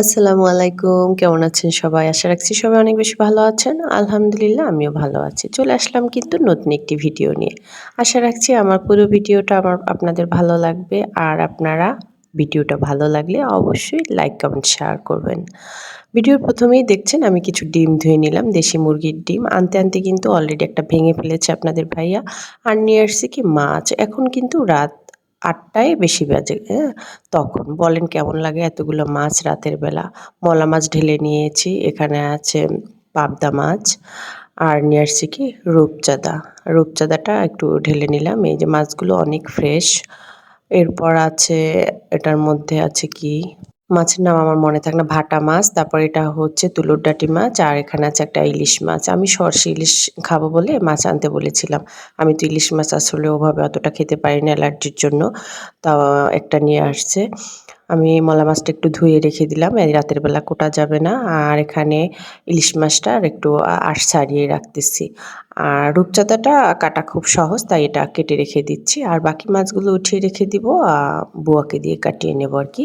আসসালামু আলাইকুম। কেমন আছেন সবাই? আশা রাখছি সবাই অনেক বেশি ভালো আছেন। আলহামদুলিল্লাহ, আমিও ভালো আছি। চলে আসলাম কিন্তু নতুন একটি ভিডিও নিয়ে। আশা রাখছি আমার পুরো ভিডিওটা আমার আপনাদের ভালো লাগবে। আর আপনারা ভিডিওটা ভালো লাগলে অবশ্যই লাইক, কমেন্ট, শেয়ার করবেন। ভিডিওর প্রথমেই দেখছেন, আমি কিছু ডিম ধুয়ে নিলাম। দেশি মুরগির ডিম। আনতে আনতে কিন্তু অলরেডি একটা ভেঙে ফেলেছে আপনাদের ভাইয়া। আর নিয়ে আসছি কি মাছ। এখন কিন্তু রাত আটটায় বেশি বাজে হ্যাঁ? তখন বলেন কেমন লাগে এতগুলো মাছ রাতের বেলা? মলা মাছ ঢেলে নিয়েছি, এখানে আছে পাবদা মাছ আর নিয়ে আসছি কি রূপচাঁদা। রূপচাঁদাটা একটু ঢেলে নিলাম, এই যে মাছগুলো অনেক ফ্রেশ এরপর আছে, এটার মধ্যে আছে কি? মাছের নাম আমার মনে থাকে না, ভাটা মাছ, তারপর এটা হচ্ছে তুলোর ডাটি মাছ, আর এখানে আছে একটা ইলিশ মাছ। আমি সর্ষে ইলিশ খাব বলে মাছ আনতে বলেছিলাম। আমি তো ইলিশ মাছ আসলে ওভাবে অতটা খেতে পারি না অ্যালার্জির জন্য তা একটা নিয়ে আসছে। আমি মলা মাছটা একটু ধুয়ে রেখে দিলাম রাতের বেলা কোটা যাবে না, আর এখানে ইলিশ মাছটা আর একটু আশ ছাড়িয়ে রাখতেছি। আর রূপচাঁদাটা কাটা খুব সহজ, তাই এটা কেটে রেখে দিচ্ছি। আর বাকি মাছগুলো উঠিয়ে রেখে দিব বুয়াকে দিয়ে কাটিয়ে নেব আর কি।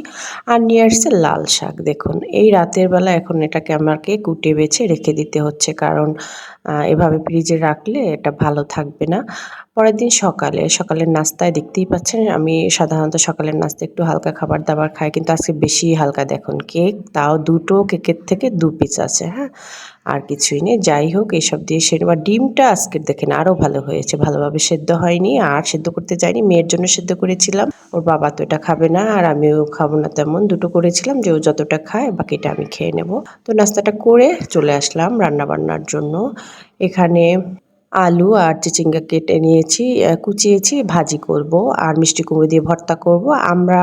আর নিয়ে আসছে লাল শাক, দেখুন। এই রাতের বেলা এখন এটাকে আমাকে কুটে বেছে রেখে দিতে হচ্ছে, কারণ এভাবে ফ্রিজে রাখলে এটা ভালো থাকবে না। পরের দিন সকালে, সকালের নাস্তায় দেখতেই পাচ্ছেন, আমি সাধারণত সকালের নাস্তা একটু হালকা খাবার দাবার খাই, কিন্তু আজকে বেশি হালকা, দেখুন, কেক, তাও দুটো কেকের থেকে দু পিস আছে হ্যাঁ? আর কিছুই নেই। যাই হোক এইসব দিয়ে সেরে বা ডিমটা আজকের দেখেন আরও ভালো হয়েছে। ভালোভাবে সেদ্ধ হয়নি, আর সেদ্ধ করতে যাইনি। মেয়ের জন্য সেদ্ধ করেছিলাম। ওর বাবা তো এটা খাবে না, আর আমিও খাব না তেমন। দুটো করেছিলাম যে ও যতটা খায়, বাকিটা আমি খেয়ে নেব। তো নাস্তাটা করে চলে আসলাম রান্না বান্নার জন্য। এখানে আলু আর চিচিঙ্গা কেটে নিয়েছি কুচিয়েছি, ভাজি করব আর মিষ্টি কুমড়ো দিয়ে ভর্তা করব। আমরা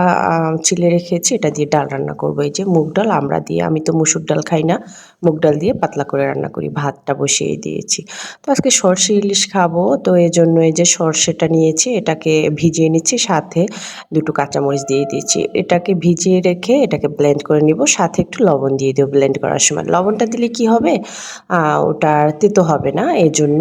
চিলে রেখেছি, এটা দিয়ে ডাল রান্না করব। এই যে মুগ ডাল, আমরা দিয়ে, আমি তো মুসুর ডাল খাই না, মুগ ডাল দিয়ে পাতলা করে রান্না করি, ভাতটা বসিয়ে দিয়েছি। তো আজকে সর্ষে ইলিশ খাব, তো এই জন্য এই যে সর্ষেটা নিয়েছি, এটাকে ভিজিয়ে নিচ্ছি, সাথে দুটো কাঁচামরিচ দিয়ে দিয়েছি। এটাকে ভিজিয়ে রেখে এটাকে ব্লেন্ড করে নিব, সাথে একটু লবণ দিয়ে দেবো ব্লেন্ড করার সময়। লবণটা দিলে কি হবে? ওটার তেতো হবে না এই জন্য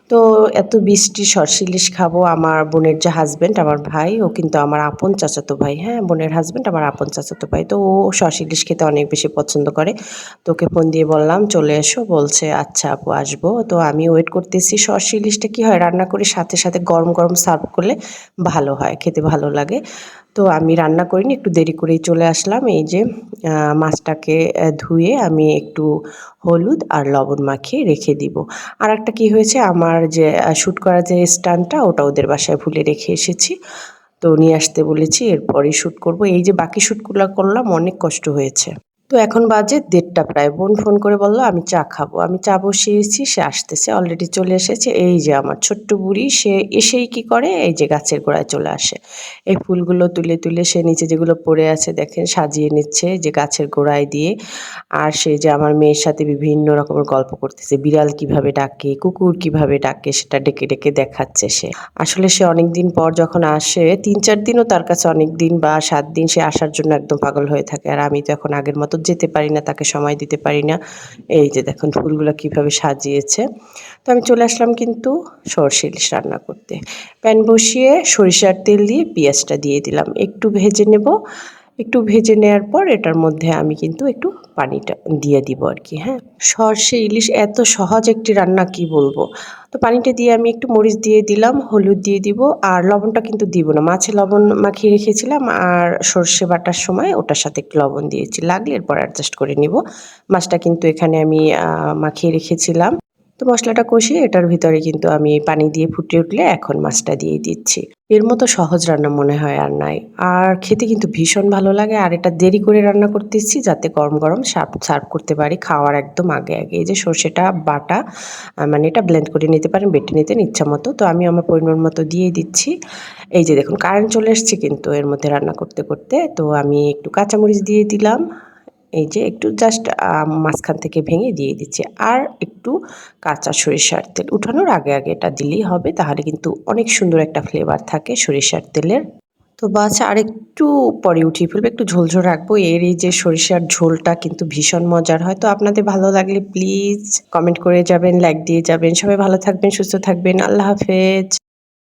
তো এত বৃষ্টি সরষে ইলিশ খাব আমার বোনের যে হাজব্যান্ড আমার ভাই, ও কিন্তু আমার আপন চাচাতো ভাই হ্যাঁ বোনের হাজব্যান্ড আমার আপন চাচাতো ভাই, তো ও সরষে ইলিশ খেতে অনেক বেশি পছন্দ করে। তোকে ফোন দিয়ে বললাম, চলে এসো। বলছে আচ্ছা আপু, আসব। তো আমি ওয়েট করতেছি সরষে ইলিশটা কী হয়, রান্না করে সাথে সাথে গরম গরম সার্ভ করলে ভালো হয়, খেতে ভালো লাগে। তো আমি রান্না করিনি, একটু দেরি করেই চলে আসলাম। এই যে মাছটাকে ধুয়ে আমি একটু হলুদ আর লবণ মাখিয়ে রেখে দিব। আর একটা কী হয়েছে, আমার যে শ্যুট করার যে স্ট্যান্ডটা, ওটা ওদের বাসায় ভুলে রেখে এসেছি। তো নিয়ে আসতে বলেছি, এরপরই শ্যুট করব। এই যে বাকি শ্যুটগুলো করলাম, অনেক কষ্ট হয়েছে। তো এখন বাজে দেড়টা প্রায়। বোন ফোন করে বলল, আমি চা খাব। আমি চা বসিয়েছি, সে আসতেছে অলরেডি চলে এসেছে। এই যে আমার ছোট্ট বুড়ি, সে এসেই কি করে? এই যে গাছের গোড়ায় চলে আসে। এই ফুলগুলো তুলে তুলে সে নিচে যেগুলো পড়ে আছে, দেখেন, সাজিয়ে নিচ্ছে যে গাছের গোড়ায় দিয়ে। আর সে যে আমার মেয়ের সাথে বিভিন্ন রকমের গল্প করতেছে, বিড়াল কীভাবে ডাকে, কুকুর কীভাবে ডাকে, সেটা ডেকে ডেকে দেখাচ্ছে সে। আসলে সে অনেক দিন পর যখন আসে, তিন চার দিনও তার কাছে অনেক দিন বা সাত দিন সে আসার জন্য একদম পাগল হয়ে থাকে। আর আমি তো এখন আগের মতো যেতে পারি না, তাকে সময় দিতে পারি না। এই যে দেখুন, ফুলগুলো কীভাবে সাজিয়েছে। তো আমি চলে আসলাম কিন্তু সরষে ইলিশ রান্না করতে। প্যান বসিয়ে সরিষার তেল দিয়ে পেঁয়াজটা দিয়ে দিলাম। একটু ভেজে নেব। একটু ভেজে নেওয়ার পর এটার মধ্যে আমি কিন্তু একটু পানিটা দিয়ে দিব আর কি হ্যাঁ। সর্ষে, ইলিশ এত সহজ একটি রান্না, কি বলব? তো পানিটা দিয়ে আমি একটু মরিচ দিয়ে দিলাম, হলুদ দিয়ে দিব, আর লবণটা কিন্তু দিব না। মাছে লবণ মাখিয়ে রেখেছিলাম, আর সর্ষে বাটার সময় ওটার সাথে একটু লবণ দিয়েছি। লাগলে এরপর অ্যাডজাস্ট করে নিব। মাছটা কিন্তু এখানে আমি মাখিয়ে রেখেছিলাম। তো মশলাটা কষিয়ে এটার ভিতরে কিন্তু আমি পানি দিয়ে ফুটে উঠলে এখন মাছটা দিয়ে দিচ্ছি। এর মতো সহজ রান্না মনে হয় আর নাই। আর খেতে কিন্তু ভীষণ ভালো লাগে আর এটা দেরি করে রান্না করতেছি যাতে গরম গরম সার্ভ সার্ভ করতে পারি খাওয়ার একদম আগে আগে। এই যে সর্ষেটা, বাটা মানে এটা ব্লেন্ড করে নিতে পারেন, বেটে নিতে ইচ্ছা মতো। তো আমি আমার পরিমাণ মতো দিয়ে দিচ্ছি। এই যে দেখুন কারেন্ট চলে এসছে কিন্তু এর মধ্যে রান্না করতে করতে। তো আমি একটু কাঁচামরিচ দিয়ে দিলাম। এই যে একটু জাস্ট মাঝখান থেকে ভেঙে দিয়ে দিচ্ছি। আর একটু কাঁচা সরিষার তেল। উঠানোর আগে আগে এটা দিলেই হবে, তাহলে কিন্তু অনেক সুন্দর একটা ফ্লেভার থাকে সরিষার তেলের। তো বাস, আর একটু পরে উঠিয়ে ফেলব, একটু ঝোলঝোল রাখব। এর এই যে সরিষার ঝোলটা কিন্তু ভীষণ মজার হয়। তো আপনাদের ভালো লাগলে প্লিজ কমেন্ট করে যাবেন লাইক দিয়ে যাবেন। সবাই ভালো থাকবেন, সুস্থ থাকবেন। আল্লাহ হাফেজ।